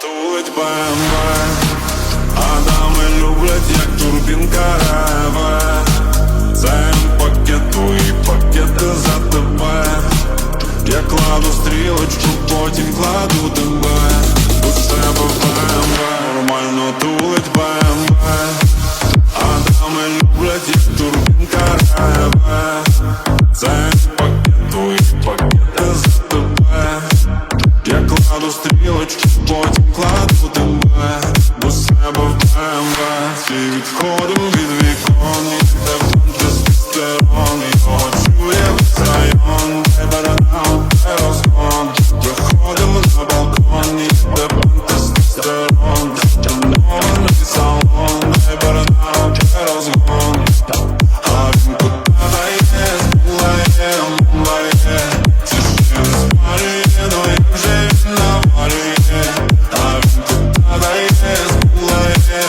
тулить БМВ А дами люблять, як турбінка реве Це пакету і пакети за тебе Я кладу стрілочку, потім кладу тебе У себе в БМВ Нормально тулить БМВ А дами люблять, як турбінка реве Це пакету і пакети за тебе Я кладу стрілочку, потім кладу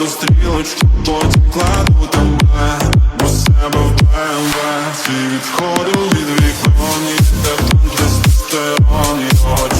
Кладу стрелочку потім кладу тебе Бо себе в БМВ Ти відходив від вікон І в теплом тестостерон І очі